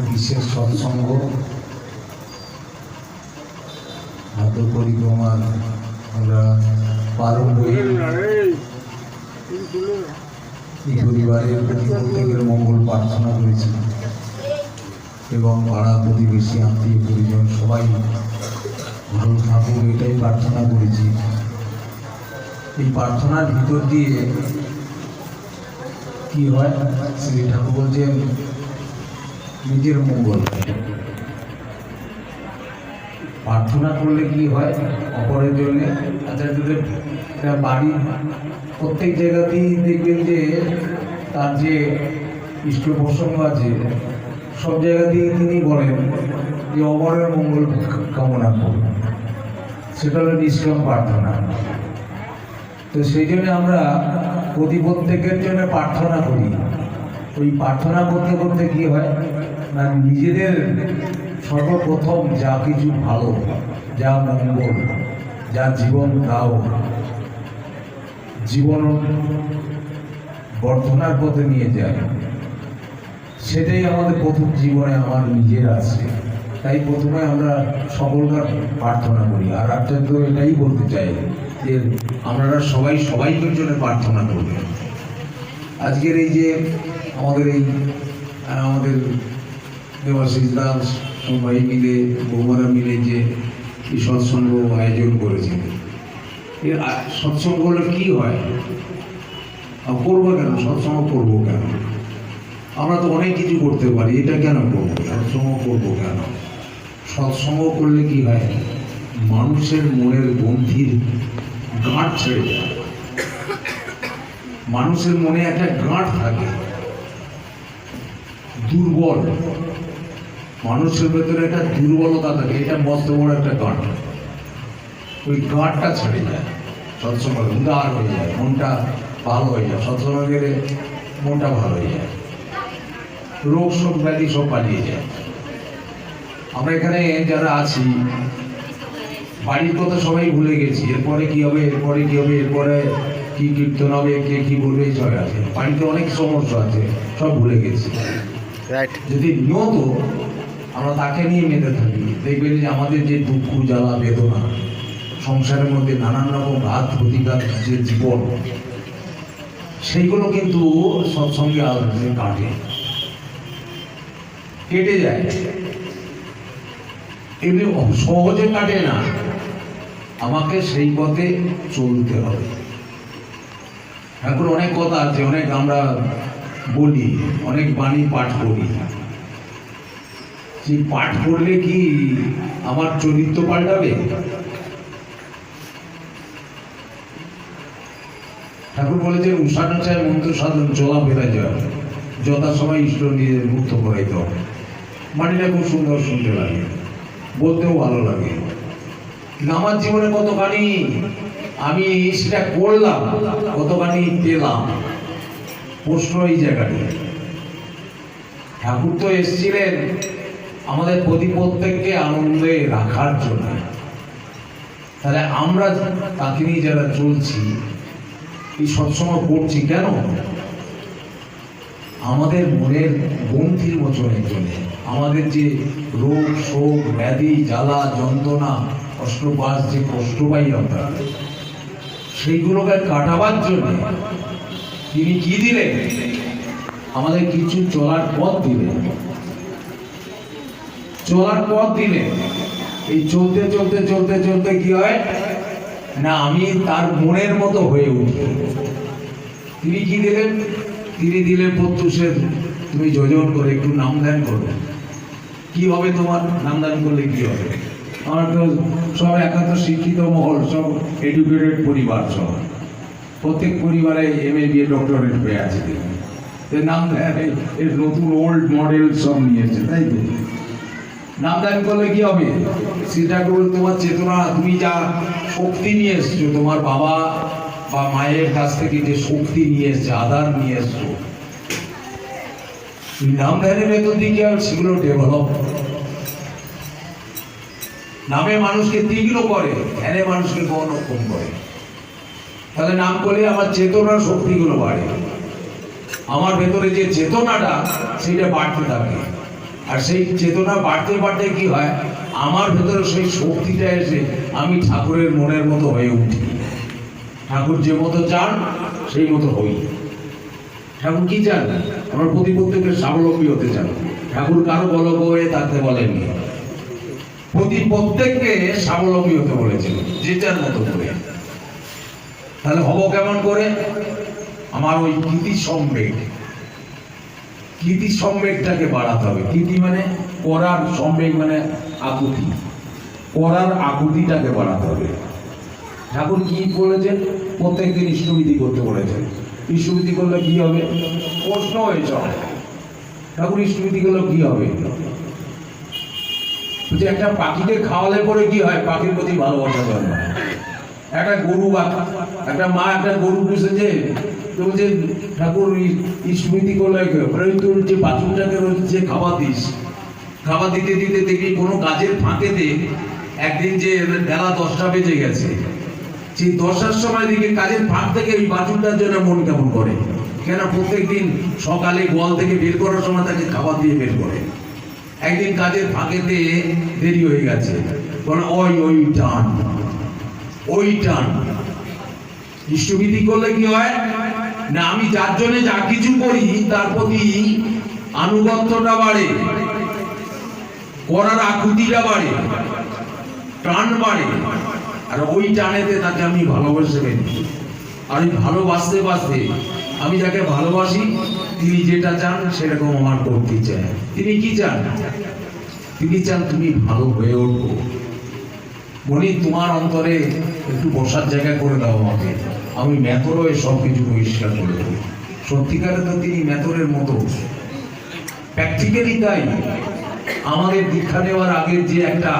বিশেষ সৎসঙ্গ। হাত পরিক্রমার আমরা পালন করি। এই পরিবারের প্রতি প্রত্যেকের মঙ্গল প্রার্থনা করেছি। এবং পাড়া প্রতিবেশী, আত্মীয় পরিজন সবাই ভালো থাকুক এটাই প্রার্থনা করেছি। এই প্রার্থনার ভিতর দিয়ে কি হয়? শ্রী ঠাকুর বলছেন নিজের মঙ্গল। প্রার্থনা করলে কি হয়? অপরের জন্যে যদি একটা বাড়ি প্রত্যেক জায়গাতেই দেখবেন যে তার যে ইষ্ট প্রসঙ্গ আছে, সব জায়গাতেই তিনি বলেন যে অপরের মঙ্গল কামনা করুন। সেটা হলো নিষ্কাম প্রার্থনা। তো সেই জন্য আমরা প্রতি প্রত্যেকের জন্য প্রার্থনা করি। ওই প্রার্থনা করতে করতে কি হয়? না, নিজেদের সর্বপ্রথম যা কিছু ভালো, যা মঙ্গল, যা জীবন দাও, জীবন বর্ধনার পথে নিয়ে যায়। সেটাই আমাদের প্রথম জীবনে আমার নিজের আছে তাই প্রথমে আমরা সকলকার প্রার্থনা করি। আর তো এটাই বলতে চাই যে, আপনারা সবাই সবাইকের জন্য প্রার্থনা করবেন। আজকের এই যে আমাদের এই আমাদের দেবাশিস দাস সবাই মিলে, বৌমারা মিলে যে এই সৎসঙ্গ আয়োজন করেছে। এর সৎসঙ্গ হলে কী হয়? করব কেন? সৎসঙ্গ করব কেন? আমরা তো অনেক কিছু করতে পারি, এটা কেন করব? সৎসঙ্গ করব কেন? সৎসঙ্গ করলে কি হয়? মানুষের মনের গন্ধির গাঁট ছেড়ে যায়। মানুষের মনে একটা গাঁট থাকে। দুর্বল। মানুষের ভেতরে একটা দুর্বলতা থাকে, এটা মস্ত বড় একটা গাঁট। ওই গাঁটটা ছেড়ে যায় সৎসঙ্গ উদার হয়ে যায়, মনটা ভালো হয়ে যায় সৎসঙ্গ গেলে মনটা ভালো হয়ে যায়। রোগ সব ব্যাধি সব পালিয়ে যায়। আমরা এখানে যারা আছি, বাড়ির কথা সবাই ভুলে গেছি, এরপরে কি হবে, এরপরে কি হবে, এরপরে কি কীর্তন হবে, কে কি বলবে এই সব আছে। বাড়িতে অনেক সমস্যা আছে, সব ভুলে গেছি। যদি নিয়ত আমরা তাকে নিয়ে মেতে থাকি। দেখবেন যে আমাদের যে দুঃখ, জ্বালা, বেদনা, সংসারের মধ্যে নানান রকম ঘাত প্রতিঘাত যে জীবন, সেইগুলো কিন্তু সৎসঙ্গে আলোচনা কাটে। কেটে যায়। এমনি সহজে কাটে না। আমাকে সেই পথে চলতে হবে। এখন অনেক কথা আছে, অনেক আমরা বলি, অনেক বাণী পাঠ করি। সেই পাঠ করলে কি আমার চরিত্র পাল্টাবে? ঠাকুর বলেছেন উষানুচায় মন্ত্র সাধন চলা ফেরা যায় যথা সময় ঈশ্বর নিজের মুক্ত করাইতে হবে মাটিটা খুব সুন্দর শুনতে লাগে, বলতেও ভালো লাগে। কিন্তু আমার জীবনে কতখানি আমি সেটা করলাম, কতখানি পেলাম। প্রশ্ন এই জায়গাটি ঠাকুর তো এসেছিলেন আমাদের প্রতি প্রত্যেককে আনন্দে রাখার জন্য। তাহলে আমরা তাকে নিয়ে যারা চলছি এই সৎসঙ্গ করছি কেন? আমাদের মনের গ্রন্থির মোচনের জন্য। আমাদের যে রোগ, শোক, ব্যাধি, জ্বালা, যন্ত্রণা অষ্টপাস যে কষ্ট পাই আমরা, সেইগুলোকে কাটাবার জন্য তিনি কি দিলেন? আমাদের কিছু চলার পথ দিলেন। চলার পথ দিলেন। এই চলতে চলতে চলতে চলতে কি হয়? না, আমি তার মনের মতো হয়ে উঠি। তিনি কি দিলেন? তিনি দিলেন প্রত্যুষের, তুমি যোজন করে একটু নাম ধ্যান করো। কি হবে তোমার নাম ধ্যান করলে কি হবে? আমার তো সব একান্ত শিক্ষিত মহল, সব এডুকেটেড পরিবার সব। প্রত্যেক পরিবারে এম এ বিএ ডক্টরেট হয়ে আছে। নাম এই নতুন ওল্ড মডেল সব নিয়েছে, তাই তো? নাম ধ্যান করলে কি হবে? সেটা করলে তোমার চেতনা, তুমি যা শক্তি নিয়ে এসছো, তোমার বাবা বা মায়ের কাছ থেকে যে শক্তি নিয়ে এসছে আধার নিয়ে এসছো নাম ধ্যানের ভেতর দিয়ে কি হবে সেগুলো ডেভেলপ নামে মানুষকে তীক্ষ্ণ করে, ধ্যানে মানুষকে গণক্ষম করে। তাহলে নাম করলে আমার চেতনার শক্তিগুলো বাড়ে। আমার ভেতরে যে চেতনাটা সেটা বাড়তে থাকে। আর সেই চেতনা বাড়তে বাড়তে কি হয়? আমার ভেতরে সেই শক্তিটা এসে আমি ঠাকুরের মনের মতো হয়ে উঠি। ঠাকুর যে মতো চান, সেই মতো হই। ঠাকুর কি চান? আমার প্রতি প্রত্যেকের স্বাবলম্বী হতে চান। ঠাকুর কারও বলব হয়ে থাকতে বলেননি। প্রতি প্রত্যেককে স্বাবলম্বী হতে বলেছেন যে যার মতো করে। তাহলে হব কেমন করে? আমার ওই কৃতি সম্বেগ। কৃতি সম্বেগটাকে বাড়াতে হবে। কৃতি মানে করার সম্বেগ মানে আকুতি। করার আকুতিটাকে বাড়াতে হবে। ঠাকুর কি বলেছেন? প্রত্যেকদিন ইষ্টবিধি করতে বলেছেন। ইষ্টবিধি করলে কি হবে? প্রশ্ন হয়েছে ঠাকুর, ইষ্টবিধি করলে কি হবে? একটা পাখিকে খাওয়ালে পরে কি হয়? পাখির প্রতি ভালোবাসা জন্মায়। একটা গরু বা একটা মা একটা গরু পুষেছে তো বলছে ঠাকুর স্মৃতি করলে? বলে, তোর যে বাছুরটাকে রোজ যে খাবার দিস খাবার দিতে দিতে দেখি কোনো কাজের ফাঁকেতে একদিন যে বেলা দশটা বেজে গেছে। সেই দশটার সময় দিকে কাজের ফাঁক থেকে ওই বাছুরটার জন্য মন কেমন করে? কেন প্রত্যেক দিন সকালে গোয়াল থেকে বের করার সময় তাকে খাবার দিয়ে বের করে। একদিন কাজের ফাঁকেতে দেরি হয়ে গেছে। ওই ওই টান। ইষ্টবিধি করলে কি হয়? না, আমি যার জন্য যা কিছু করি, তার প্রতি আনুগত্যটা বাড়ে, করার বাড়ে, টান বাড়ে, আর ওই টানেতে তাকে আমি ভালোবেসে ফেলি আর ওই ভালোবাসতে বাসতে আমি যাকে ভালোবাসি, তিনি যেটা চান সেরকম আমার করতে চায়। তিনি কি চান? তিনি চান তুমি ভালো হয়ে উঠবো। মনি তোমার অন্তরে একটু বসার জায়গা করে দাও আমাকে। আমি মেথর হয়ে সব কিছু পরিষ্কার করে দেবো। সত্যিকারে তো তিনি মেথরের মতো। প্র্যাকটিক্যালি তাই। আমাদের দীক্ষা নেওয়ার আগে যে একটা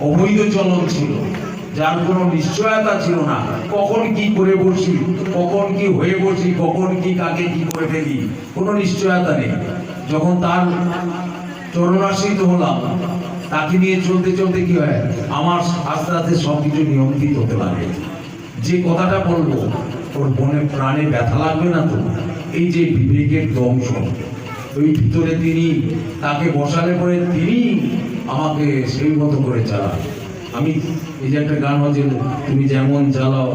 অবৈধ চলন ছিল, যার কোনো নিশ্চয়তা ছিল না, কখন কি করে বসি, কখন কি হয়ে বসি, কখন কি কাকে কি করে ফেলি, কোনো নিশ্চয়তা নেই। যখন তার চরণাশ্রিত হলাম তাকে নিয়ে চলতে চলতে কি হয়? আমার আস্তে আস্তে সব কিছু নিয়ন্ত্রিত হতে লাগে। যে কথাটা বলব, ওর মনে প্রাণে ব্যথা লাগবে না তো? এই যে বিবেকের ধ্বংস ওই ভিতরে তিনি, তাকে বসালে পরে তিনি আমাকে সেই মতো করে চালান আমি এই যে একটা গান হচ্ছে, তুমি যেমন চালাও,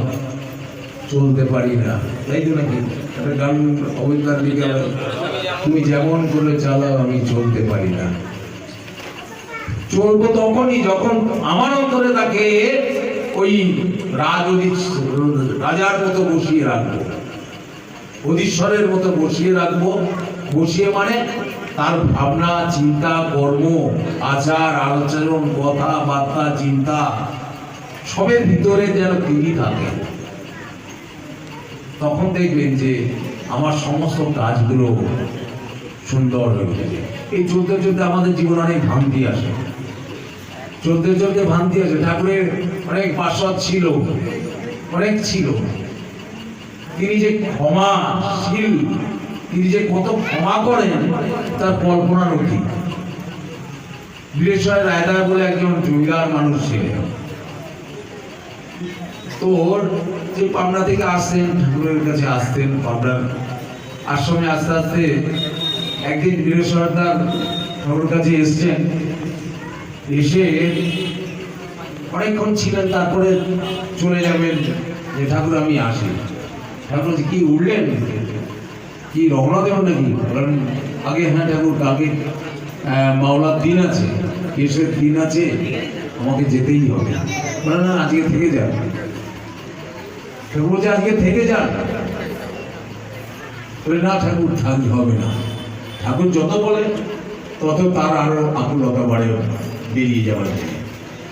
চলতে পারি না। তাই তো নাকি? একটা গান লিখে তুমি যেমন করে চালাও, আমি চলতে পারি না। চলবো তখনই যখন আমার অন্তরে তাকে ওই রাজ রাজার মতো বসিয়ে রাখব। অধীশ্বরের মতো বসিয়ে রাখব। বসিয়ে মানে তার ভাবনা, চিন্তা, কর্ম, আচার আলোচন কথা বার্তা চিন্তা সবের ভিতরে যেন তিনি থাকে। তখন দেখবেন যে আমার সমস্ত কাজগুলো সুন্দর হয়ে উঠেছে। এই চলতে চলতে আমাদের জীবনে অনেক ভ্রান্তি আসে। চলতে চলতে ভ্রান্তি আসে ঠাকুরের অনেক পার্শ্বদ ছিল, অনেক ছিল। তিনি যে ক্ষমা ক্ষমাশীল, তিনি যে কত ক্ষমা করেন, তার কল্পনার অতীত বীরেশ্বর রায়দার বলে একজন জমিদার মানুষ ছিলেন। তো ওর যে পাবনা থেকে আসতেন, ঠাকুরের কাছে আসতেন পাবনার আশ্রমে আস্তে আস্তে একদিন বীরেশ্বরদার ঠাকুরের কাছে এসছেন। এসে অনেকক্ষণ ছিলেন, তারপরে চলে যাবেন যে, ঠাকুর, আমি আসি। ঠাকুর কি উঠলেন? কি রওনা দেবেন নাকি? বলেন আগে হ্যাঁ ঠাকুর, কালকে মাওলার দিন আছে কেসের দিন আছে, আমাকে যেতেই হবে। বলে, না, আজকে থেকে যান। ঠাকুর বলছে, আজকে থেকে যান? বলে, না ঠাকুর থাকতে হবে না। ঠাকুর যত বলে, তত তার আরও আকুলতা বাড়ে। বেরিয়ে যাওয়ার জন্য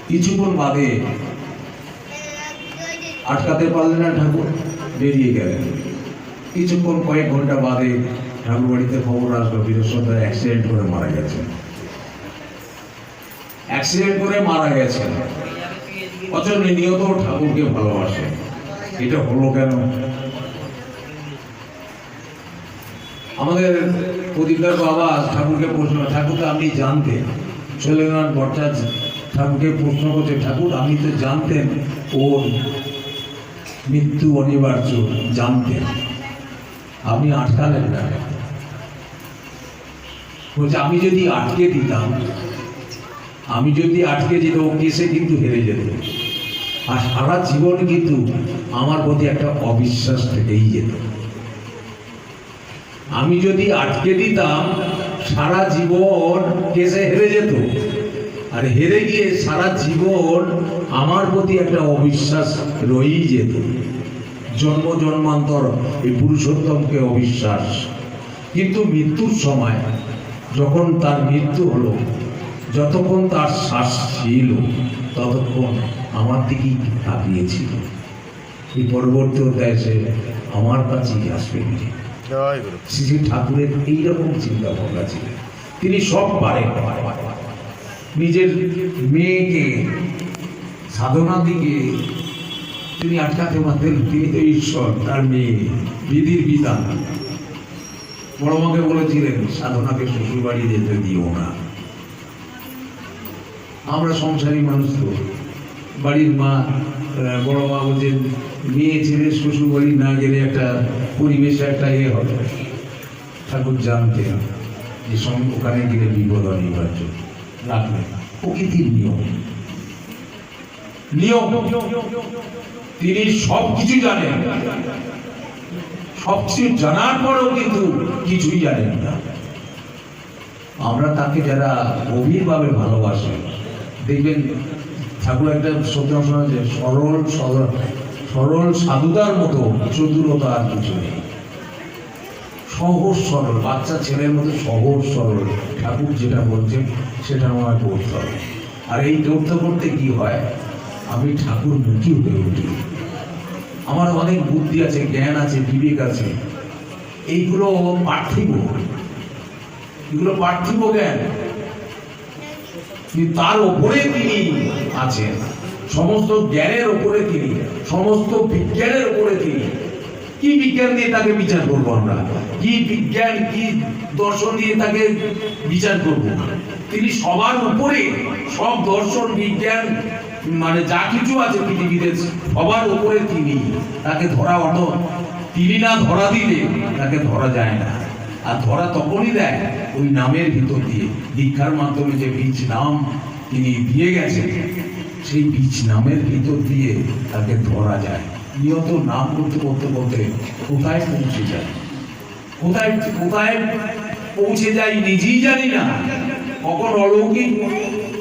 কিছুক্ষণ বাদে আটকাতে পারলেন না ঠাকুর, বেরিয়ে গেলেন। কিছুক্ষণ কয়েক ঘণ্টা বাদে ঠাকুর বাড়িতে খবর আসলো বীরেশ্বর অ্যাক্সিডেন্ট করে মারা গেছেন। অ্যাক্সিডেন্ট করে মারা গেছেন। অচল নিয়ত ঠাকুরকে ভালোবাসে। এটা হলো কেন? আমাদের প্রদীপদার বাবা ঠাকুরকে প্রশ্ন ঠাকুরকে আপনি জানতেন? শৈলেন্দ্রনাথ ভট্টাচার্য ঠাকুরকে প্রশ্ন করছে ঠাকুর, আমি তো জানতেন ওর মৃত্যু অনিবার্য, জানতেন। আপনি আটকালেন না বলছে, আমি যদি আটকে দিতাম, আমি যদি আটকে দিত ও কেসে কিন্তু হেরে যেত। আর সারা জীবন কিন্তু আমার প্রতি একটা অবিশ্বাস থেকেই যেত। আমি যদি আটকে দিতাম সারা জীবন কেসে হেরে যেত। আর হেরে গিয়ে সারা জীবন আমার প্রতি একটা অবিশ্বাস রয়েই যেত। জন্ম জন্মান্তর এই পুরুষোত্তমকে অবিশ্বাস। কিন্তু মৃত্যুর সময় যখন তার মৃত্যু হলো, যতক্ষণ তার শ্বাস ছিল, ততক্ষণ আমার দিকেই তাকিয়েছিল। এই পরবর্তী অধ্যায়ে সে আমার কাছেই আসবে। শ্রী ঠাকুরের এইরকম চিন্তা ভাবনা ছিল তিনি সব পারেন নিজের মেয়েকে, সাধনা দিকে তিনি আটকাতে পারতেন। তিনি তো ঈশ্বর, তার মেয়ে বিধির বিধান বড় মাকে বলেছিলেন, সাধনাকে শ্বশুর বাড়ি যেতে দিও না। আমরা সংসারী মানুষ তো, বাড়ির মা বড় মা বলছেন মেয়ে ছেলে শ্বশুর বাড়ি না গেলে একটা পরিবেশে একটা ইয়ে হবে। ঠাকুর জানতেন যে সঙ্গে ওখানে গেলে বিপদ অনিবার্য। রাখবেন প্রকৃতির নিয়ম। নিয়ম। তিনি সব কিছু জানেন। সব কিছু জানার পরেও কিন্তু কিছুই জানেন না। আমরা তাকে যারা গভীরভাবে ভালোবাসি, দেখবেন ঠাকুর একটা সত্য যে সরল সরল সাধুতার মতো চতুরতা আর কিছু নেই। সহজ সরল, বাচ্চা ছেলের মতো সহজ সরল। ঠাকুর যেটা বলছেন, সেটা আমার করতে হবে আর এই করতে করতে কি হয়? আমি ঠাকুর মুখী হয়ে উঠি। আমার অনেক বুদ্ধি আছে, জ্ঞান আছে, বিবেক আছে। এইগুলো পার্থিব। এগুলো পার্থিব জ্ঞান। তার ওপরে তিনি আছেন সমস্ত জ্ঞানের ওপরে তিনি, সমস্ত বিজ্ঞানের ওপরে তিনি। কি বিজ্ঞান দিয়ে তাকে বিচার করব আমরা? কি বিজ্ঞান, কি দর্শন দিয়ে তাকে বিচার করব? তিনি সবার উপরে সব দর্শন, বিজ্ঞান মানে যা কিছু আছে পৃথিবীতে, সবার উপরে তিনি। তাকে ধরা অত তিনি না ধরা দিলে তাকে ধরা যায় না। আর ধরা তখনই দেয় ওই নামের ভিতর দিয়ে। দীক্ষার মাধ্যমে যে বীজ নাম তিনি দিয়ে গেছেন, সেই বীজ নামের ভিতর দিয়ে তাকে ধরা যায়। নিয়ত নাম করতে করতে করতে কোথায় পৌঁছে যায়? কোথায় কোথায় পৌঁছে যাই নিজেই জানি না। কখন অলৌকিক,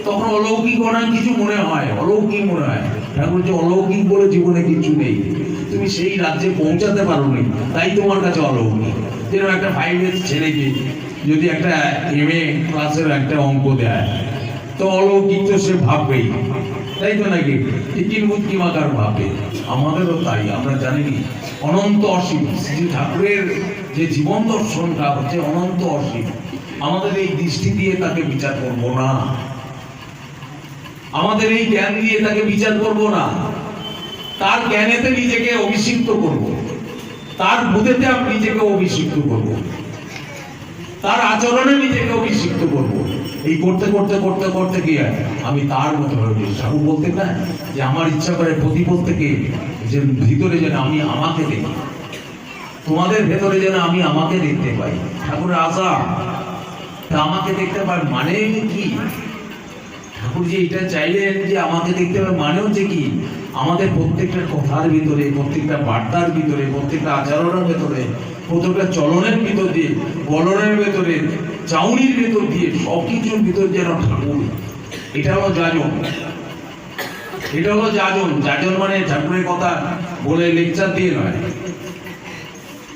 তখন অলৌকিক অনেক কিছু মনে হয়, অলৌকিক মনে হয়। ঠাকুর যে অলৌকিক বলে জীবনে কিছু নেই। তুমি সেই রাজ্যে পৌঁছাতে পারো নি তাই তোমার কাছে অলৌকিক। যেরকম একটা ফাইভের ছেলেকে যদি একটা এম এ ক্লাসের একটা অঙ্ক দেয় তো অলৌকিক তো সে ভাববেই। তাই তো নাকি? কিনবুত কিমাকার ভাবে আমাদেরও তাই, আমরা জানিনি অনন্ত অসীম, শ্রী ঠাকুরের যে জীবন দর্শনটা হচ্ছে অনন্ত অসীম। আমাদের এই দৃষ্টি দিয়ে তাকে বিচার করব না। আমাদের এই জ্ঞান দিয়ে তাকে বিচার করব না। তার জ্ঞানেতে নিজেকে অভিষিক্ত করব। তার বুধেতে আমি নিজেকে অভিষিক্ত করব। তার আচরণে নিজেকে অভিষিক্ত করব। এই করতে করতে করতে করতে গিয়ে আমি তার মতো হয়ে উঠি ঠাকুর বলতে না যে আমার ইচ্ছা করে প্রতি প্রত্যেকে যে ভিতরে যেন আমি আমাকে দেখি, তোমাদের ভেতরে যেন আমি আমাকে দেখতে পাই। ঠাকুরের আশা আমাকে দেখতে পাই মানে কি? ঠাকুর যে এটা চাইলেন যে আমাকে দেখতে পাবে মানে হচ্ছে কি? আমাদের প্রত্যেকটা কথার ভিতরে, প্রত্যেকটা বার্তার ভিতরে, প্রত্যেকটা আচরণের ভেতরে, প্রত্যেকটা চলনের ভিতর বলনের ভেতরে চাউনির ভেতর দিয়ে সব কিছুর ভিতর যেন ঠাকুর। এটা হলো যাজন। এটা হলো যাজন। যাজন মানে ঠাকুরের কথা বলে লেকচার দিয়ে নয়।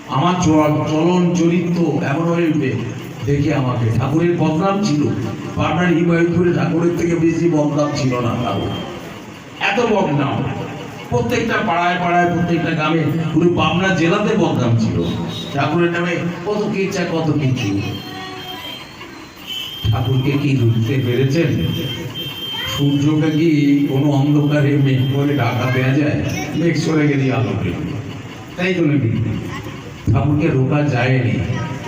আমার চল- চলন চরিত্র এমন হয়ে উঠবে, দেখে আমাকে। ঠাকুরের বদনাম ছিল। পাবনার হিমায়তপুরে ঠাকুরের থেকে বেশি বদনাম ছিল না এত বদনাম। প্রত্যেকটা পাড়ায় পাড়ায়, প্রত্যেকটা গ্রামে পুরো পাবনা জেলাতে বদনাম ছিল। ঠাকুরের নামে কত কিচ্ছা কত কিছু। ঠাকুরকে কি রুখতে পেরেছেন? সূর্যকে কি কোনো অন্ধকারে মেঘ করে ঢাকা দেওয়া যায়? মেঘ সরে গেলে আলো তাই তো নাকি ঠাকুরকে রোকা যায়নি।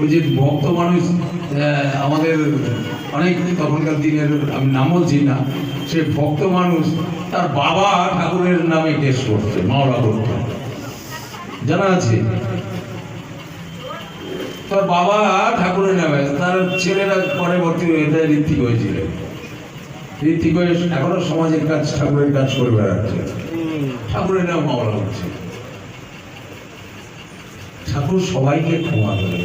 ওই যে ভক্ত মানুষ আমাদের অনেক তখনকার দিনের, আমি নাম বলছি না, সে ভক্ত মানুষ, তার বাবা ঠাকুরের নামে কেস করছে, মাওলা করত জানা আছে? তোর বাবা ঠাকুরের নামে, তার ছেলেরা পরে ভর্তি হয়ে এটা ঋত্বিক হয়েছিল ঋত্বিক হয়ে এখনও সমাজের কাজ, ঠাকুরের কাজ করে বেড়াচ্ছে। ঠাকুরের নাম মামলা হচ্ছে। ঠাকুর সবাইকে ক্ষমা করে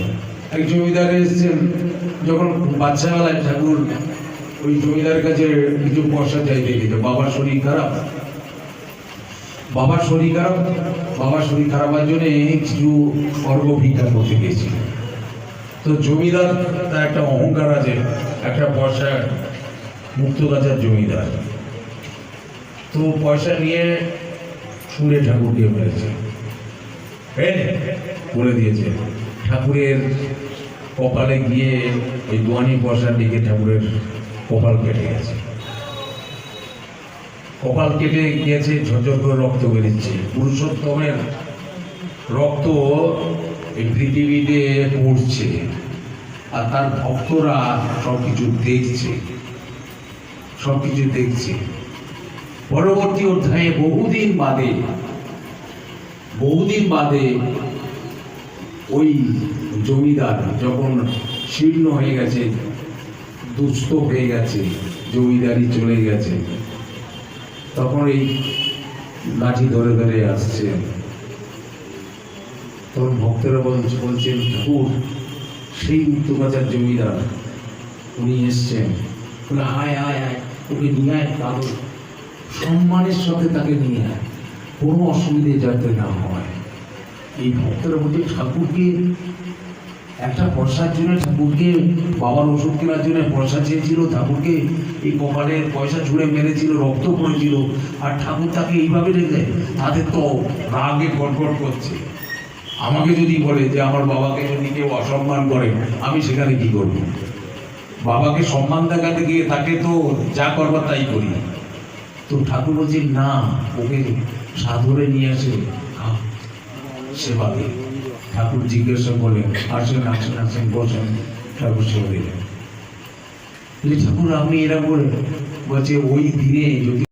এক জমিদার এসেছেন, যখন বাচ্চাবেলায় ঠাকুর ওই জমিদারের কাছে কিছু পয়সা চাইতে গেছে, বাবার শরীর খারাপ। বাবার শরীর খারাপ, বাবার শরীর খারাপের জন্য কিছু স্বর্গ ভিক্ষা করতে গেছিল। তো জমিদার তার একটা অহংকার আছে, একটা পয়সা, মুক্ত গাছার জমিদার। তো পয়সা নিয়ে ছুঁড়ে ঠাকুরকে মেরেছে। করে দিয়েছে। ঠাকুরের কপালে গিয়ে ওই দোয়ানি পয়সা দিকে ঠাকুরের কপাল কেটে গেছে। কপাল কেটে গিয়েছে, ঝরঝর করে রক্ত বেরিয়েছে পুরুষোত্তমের রক্ত এই পৃথিবীতে পড়ছে আর তার ভক্তরা সব কিছু দেখছে সব কিছু দেখছে। পরবর্তী অধ্যায়ে বহুদিন বাদে বহুদিন বাদে ওই জমিদার যখন শীর্ণ হয়ে গেছে, দুস্থ হয়ে গেছে, জমিদারি চলে গেছে, তখন এই লাঠি ধরে ধরে আসছে। তখন ভক্তরা বলছে বলছেন, ঠাকুর, সেই মুক্তবাজার জমিদার, উনি এসছেন। বলে, আয় আয় আয় ওকে নিয়ে আয় কালো সম্মানের সাথে তাকে নিয়ে আয়। কোনো অসুবিধে যাতে না হয়। এই ভক্তরা বলছে ঠাকুরকে, একটা পয়সার জন্য, ঠাকুরকে বাবার ওষুধ কেনার জন্য পয়সা চেয়েছিল, ঠাকুরকে এই কপালের পয়সা ছুঁড়ে মেরেছিল, রক্ত পড়েছিল। আর ঠাকুর তাকে এইভাবে রেখে তাদের তো রাগে গটগট করছে। আমাকে যদি বলে যে আমার বাবাকে যদি কেউ অসম্মান করে, আমি সেখানে কি করব? বাবাকে সম্মান দেখাতে গিয়ে তাকে তো যা করবার তাই করি। তো ঠাকুর বলছে, না, ওকে সাধরে নিয়ে আসে। সেবা দিই ঠাকুর জিজ্ঞাসা করলেন, আসেন আসেন আসেন, বসেন। ঠাকুর সেবা দিলেন ঠাকুর, আপনি এরা করে বলছে, ওই দিনে যদি